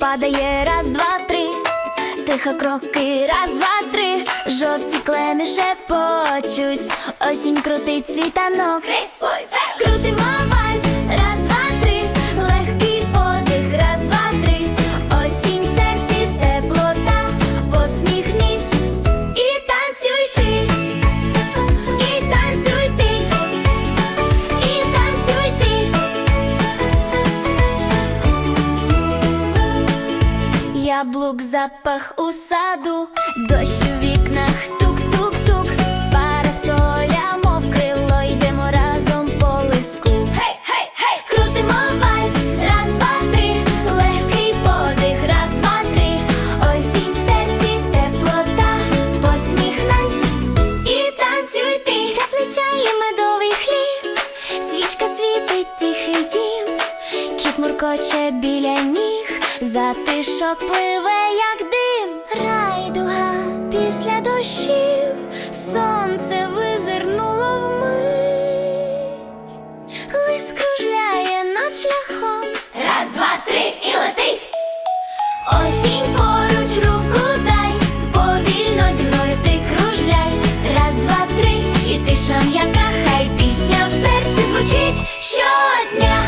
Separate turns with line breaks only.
падає раз, два, три. Тихо кроки, раз, два, три. Жовті клени шепочуть. Осінь крутить світанок. Крутимо Яблук запах у саду, дощ у вікнах тук-тук-тук, парасоля, мов крило, йдемо разом по листку. Гей, гей, гей! Крутимо вальс, раз, два, три, легкий подих, раз, два, три, осінь в серці теплота, посміхнись і танцюй ти. І медовий хліб, свічка світить тихий дім. Кіт муркоче біля ніг, затишок пливе, як дим, райдуга після дощів, сонце визирнуло мить. лист кружляє над шляхом. Раз, два, три і летить. Осінь поруч руку дай, повільно зі мною ти кружляй. Раз, два, три, і тиша м'яка, хай пісня в серці звучить щодня.